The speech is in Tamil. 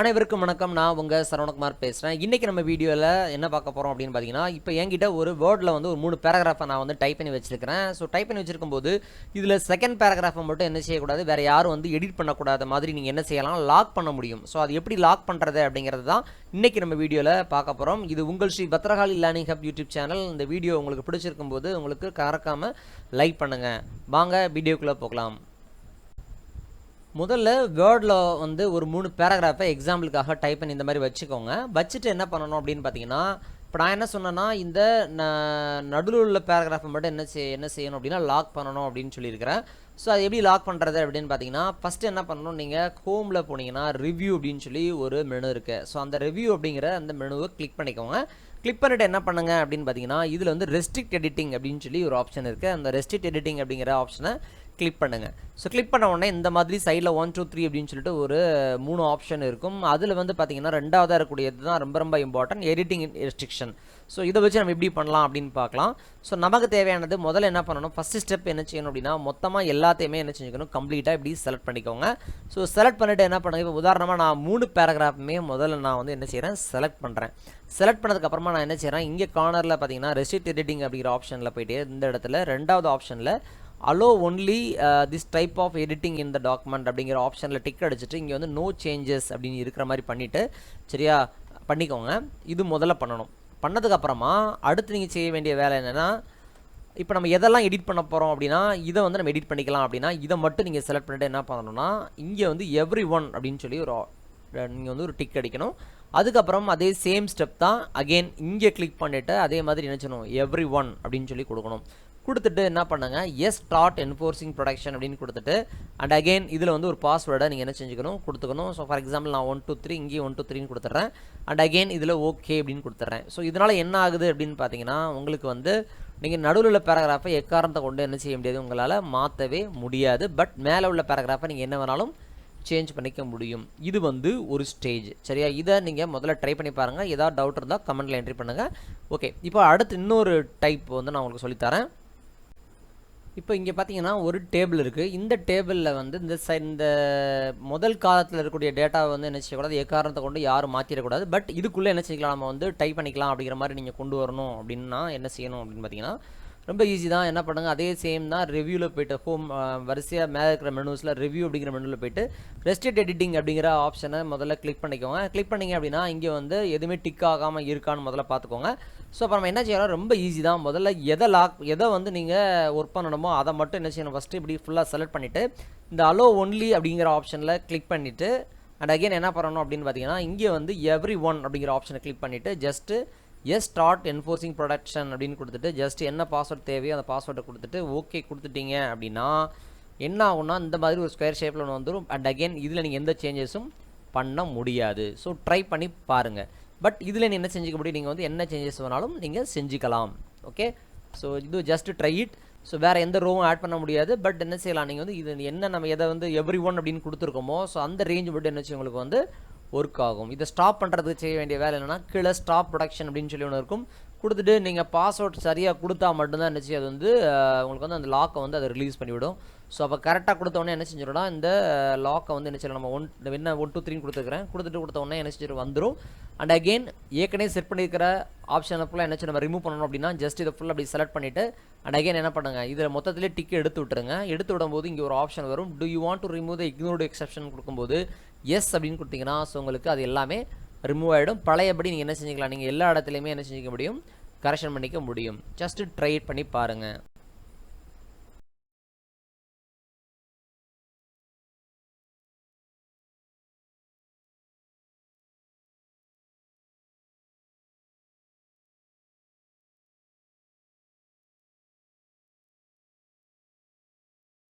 அனைவருக்கும் வணக்கம். நான் உங்கள் சரவணகுமார் பேசுகிறேன் இன்றைக்கி நம்ம வீடியோவில் என்ன பார்க்க போகிறோம் அப்படின்னு பார்த்தீங்கன்னா இப்போ என்கிட்ட ஒரு வேர்டில் வந்து ஒரு மூணு பேராகிராஃபை நான் வந்து டைப் பண்ணி வச்சிருக்கிறேன். ஸோ டைப் பண்ணி வச்சிருக்கும் போது இதில் செகண்ட் பேராகிராஃபை மட்டும் என்ன செய்யக்கூடாது? வேறு யாரும் வந்து எடிட் பண்ணக்கூடாத மாதிரி நீங்கள் என்ன செய்யலாம்? லாக் பண்ண முடியும். ஸோ அது எப்படி லாக் பண்ணுறது அப்படிங்கிறது தான் இன்றைக்கி நம்ம வீடியோவில் பார்க்க போகிறோம் இது உங்கள் Shri Bhadrakali learning hub YouTube channel இந்த வீடியோ உங்களுக்கு பிடிச்சிருக்கும் போது உங்களுக்கு கறக்காமல் லைக் பண்ணுங்கள் வாங்க வீடியோக்குள்ளே போகலாம். முதல்ல வேர்டில் வந்து ஒரு மூணு பேராகிராஃபை எக்ஸாம்பிளுக்காக டைப் பண்ணி இந்த மாதிரி வச்சுக்கோங்க. வச்சுட்டு என்ன பண்ணணும் அப்படின்னு பார்த்தீங்கன்னா இப்போ நான் என்ன சொன்னேன்னா இந்த நடுவில் உள்ள பேராகிராஃபை மட்டும் என்ன செய் என்ன செய்யணும் அப்படின்னா லாக் பண்ணணும் அப்படின்னு சொல்லியிருக்கிறேன். ஸோ அது எப்படி லாக் பண்ணுறது அப்படின்னு பார்த்தீங்கன்னா ஃபஸ்ட்டு என்ன பண்ணணும் நீங்கள் ஹோமில் போனீங்கன்னா ரிவ்யூ அப்படின்னு சொல்லி ஒரு மெனு இருக்குது ஸோ அந்த ரிவ்யூ அப்படிங்கிற அந்த மெனுவை கிளிக் பண்ணிக்கோங்க. கிளிக் பண்ணிட்டு என்ன பண்ணுங்க அப்படின்னு பார்த்தீங்கன்னா இதில் வந்து ரெஸ்ட்ரிக்ட் எடிட்டிங் அப்படின்னு சொல்லி ஒரு ஆப்ஷன் இருக்குது அந்த ரெஸ்ட்ரிக்ட் எடிட்டிங் அப்படிங்கிற ஆப்ஷனை கிளிக் பண்ணுங்கள் ஸோ கிளிக் பண்ண உடனே இந்த மாதிரி சைடில் ஒன் டூ த்ரீ அப்படின்னு சொல்லிட்டு ஒரு மூணு ஆப்ஷன் இருக்கும். அதில் வந்து பார்த்தீங்கன்னா ரெண்டாவதாக இருக்கக்கூடியது தான் ரொம்ப ரொம்ப இம்பார்ட்டன்ட் எடிட்டிங் ரெஸ்ட்ரிக்ஷன் ஸோ இதை வச்சு நம்ம எப்படி பண்ணலாம் அப்படின்னு பார்க்கலாம். ஸோ நமக்கு தேவையானது முதல்ல என்ன பண்ணணும்? ஃபஸ்ட்டு ஸ்டெப் என்ன செய்யணும் அப்படின்னா மொத்தமாக எல்லாத்தையுமே என்ன செஞ்சுக்கணும்? கம்ப்ளீட்டாக இப்படி செலக்ட் பண்ணிக்கோங்க. ஸோ செலக்ட் பண்ணிவிட்டு என்ன பண்ணுங்க? இப்போ உதாரணமாக நான் மூணு பேராகிராஃபுமே முதல்ல நான் வந்து என்ன செய்கிறேன் செலக்ட் பண்ணுறேன் செலக்ட் பண்ணதுக்கப்புறமா நான் என்ன செய்கிறேன் இங்கே கார்னரில் பார்த்தீங்கன்னா ரெசிட் எடிட்டிங் அப்படிங்கிற ஆப்ஷனில் போயிட்டு இந்த இடத்துல ரெண்டாவது ஆப்ஷனில் allow only this type of editing in the document அப்படிங்கிற ஆப்ஷனில் டிக் அடிச்சுட்டு இங்கே வந்து நோ சேஞ்சஸ் அப்படின்னு இருக்கிற மாதிரி பண்ணிவிட்டு சரியா? பண்ணிக்கோங்க. இது முதல்ல பண்ணணும். பண்ணதுக்கப்புறமா அடுத்து நீங்கள் செய்ய வேண்டிய வேலை என்னென்னா இப்போ நம்ம எதெல்லாம் எடிட் பண்ண போகிறோம் அப்படின்னா இதை வந்து நம்ம எடிட் பண்ணிக்கலாம் அப்படின்னா இதை மட்டும் நீங்கள் செலக்ட் பண்ணிட்டு என்ன பண்ணணும்னா இங்கே வந்து எவ்ரி ஒன் அப்படின்னு சொல்லி ஒரு நீங்கள் வந்து ஒரு டிக் அடிக்கணும். அதுக்கப்புறம் அதே சேம் ஸ்டெப் தான் அகெயின் இங்கே கிளிக் பண்ணிவிட்டு அதே மாதிரி நினச்சணும் எவ்ரி ஒன் அப்படின்னு சொல்லி கொடுக்கணும். கொடுத்துட்டு என்ன பண்ணுங்க? எஸ் ஸ்டார்ட் என்ஃபோர்சிங் ப்ரொடக்ஷன் அப்படின்னு கொடுத்துட்டு அண்ட் அகெயின் இதில் வந்து ஒரு பாஸ்வேர்டை நீங்கள் என்ன செஞ்சுக்கணும்? கொடுத்துக்கணும். ஸோ ஃபார் எக்ஸாம்பிள் நான் ஒன் டூ த்ரீ இங்கேயும் ஒன் டூ த்ரீன்னு கொடுத்துட்றேன். அண்ட் அகைன் இதில் ஓகே அப்படின்னு கொடுத்துட்றேன். ஸோ இதனால் என்ன ஆகுது அப்படின்னு பார்த்தீங்கன்னா உங்களுக்கு வந்து நீங்கள் நடுவில் உள்ள பேராகிராஃபை எக்காரணத்தை கொண்டு என்ன செய்ய முடியாது? உங்களால் மாற்றவே முடியாது. பட் மேலே உள்ள பேராகிராஃபை நீங்கள் என்ன வேணாலும் சேஞ்ச் பண்ணிக்க முடியும். இது வந்து ஒரு ஸ்டேஜ் சரியா? இதை நீங்கள் முதல்ல ட்ரை பண்ணி பாருங்கள் ஏதாவது டவுட் இருந்தால் கமெண்ட்டில் என்ட்ரி பண்ணுங்கள் ஓகே இப்போ அடுத்து இன்னொரு டைப் வந்து நான் உங்களுக்கு சொல்லித்தரேன். இப்போ இங்கே பார்த்தீங்கன்னா ஒரு டேபிள் இருக்குது இந்த டேபிளில் வந்து இந்த ச இந்த முதல் காலத்தில் இருக்கக்கூடிய டேட்டாவை வந்து என்ன செய்யக்கூடாது? எக்காரணத்தை கொண்டு யாரும் மாற்றிடக்கூடாது பட் இதுக்குள்ளே என்ன செய்யலாம்? நம்ம வந்து டைப் பண்ணிக்கலாம் அப்படிங்கிற மாதிரி நீங்கள் கொண்டு வரணும் அப்படின்னா என்ன செய்யணும் அப்படின்னு பார்த்தீங்கன்னா ரொம்ப ஈஸி தான். என்ன பண்ணுங்கள் அதே சேம் தான் ரிவ்யூவில் போய்ட்டு ஹோம் வரிசையாக மேலே இருக்கிற மெனுஸில் ரிவ்யூ அப்படிங்கிற மெனுவில் போய்ட்டு ரெஸ்டேட் எடிட்டிங் அப்படிங்கிற ஆப்ஷனை முதல்ல கிளிக் பண்ணிக்கோங்க. கிளிக் பண்ணிங்க அப்படின்னா இங்கே வந்து எதுவுமே டிக் ஆகாமல் இருக்கான்னு முதல்ல பார்த்துக்கோங்க. ஸோ அப்போ நம்ம என்ன செய்யலாம்? ரொம்ப ஈஸி தான். முதல்ல எதை லாக் எதை வந்து நீங்கள் ஒர்க் பண்ணணுமோ அதை மட்டும் என்ன செய்யணும்? ஃபஸ்ட்டு இப்படி ஃபுல்லாக செலக்ட் பண்ணிவிட்டு இந்த அலோ ஒன்லி அப்படிங்கிற ஆப்ஷனில் கிளிக் பண்ணிவிட்டு அண்ட் அகைன் என்ன பண்ணணும் அப்படின்னு பார்த்தீங்கன்னா இங்கே வந்து எவ்ரி ஒன் அப்படிங்கிற ஆப்ஷனை கிளிக் பண்ணிவிட்டு just yes start enforcing production அப்படின்னு கொடுத்துட்டு ஜஸ்ட் என்ன பாஸ்வேர்ட் தேவையோ அந்த பாஸ்வேர்டை கொடுத்துட்டு ஓகே கொடுத்துட்டீங்க அப்படின்னா என்ன ஆகும்னா இந்த மாதிரி ஒரு ஸ்கொயர் ஷேப்பில் ஒன்று வந்துடும் அண்ட் அகெயின் இதில் நீங்கள் எந்த சேஞ்சஸும் பண்ண முடியாது. ஸோ ட்ரை பண்ணி பாருங்கள் பட் இதில் நீ என்ன செஞ்சுக்க முடியும்? நீங்கள் வந்து என்ன சேஞ்சஸ் வேணாலும் நீங்கள் செஞ்சுக்கலாம். ஓகே ஸோ இது ஜஸ்ட் ட்ரை இட் ஸோ வேறு எந்த ரோவும் ஆட் பண்ண முடியாது. பட் என்ன செய்யலாம்? நீங்கள் வந்து இது என்ன நம்ம எதை வந்து எவ்ரி ஒன் அப்படின்னு கொடுத்துருக்கோமோ ஸோ அந்த ரேஞ்ச் மட்டும் என்ன வச்சு உங்களுக்கு வந்து ஒர்க் ஆகும். இதை ஸ்டாப் பண்ணுறதுக்கு செய்ய வேண்டிய வேலை என்னென்னா கீழே ஸ்டாப் ப்ரொடக்ஷன் அப்படின்னு சொல்லி ஒன்று இருக்கும். கொடுத்துட்டு நீங்கள் பாஸ்வேர்ட் சரியாக கொடுத்தா மட்டும்தான் என்ன செய்யும்? அது வந்து உங்களுக்கு வந்து அந்த லாக்கை வந்து அதை ரிலீஸ் பண்ணிவிடும். ஸோ அப்போ கரெக்டாக கொடுத்தோடனே என்ன செஞ்சிடும்னா இந்த லாக்கை வந்து என்ன செய்யலாம் நம்ம ஒன் என்ன ஒன் டூ த்ரீன்னு கொடுத்துருக்குறேன். கொடுத்துட்டு கொடுத்தோடனே என்ன செஞ்சிடும் வந்துடும் அண்ட் அகெயின் ஏற்கனவே செட் பண்ணியிருக்கிற ஆப்ஷனை ஃபுல்லாக என்ன நம்ம ரிமூவ் பண்ணணும் அப்படின்னா ஜஸ்ட் இதை ஃபுல்லாக அப்படி செலக்ட் பண்ணிவிட்டு அண்ட் அகைன் என்ன பண்ணுங்கள் இதில் மொத்தத்திலே டிக்கெட் எடுத்து விட்டுருங்க. எடுத்து விடும்போது இங்கே ஒரு ஆப்ஷன் வரும். Do you want to remove the ignored exception கொடுக்கும்போது எஸ் அப்படின்னு கொடுத்தீங்கன்னா ஸோ உங்களுக்கு அது எல்லாமே ரிமூவ் ஆகிடும் பழையபடி நீங்கள் என்ன செஞ்சுக்கலாம்? நீங்கள் எல்லா இடத்துலையுமே என்ன செஞ்சுக்க முடியும்? கரெக்ஷன் பண்ணிக்க முடியும். ஜஸ்ட்டு ட்ரை பண்ணி பாருங்கள்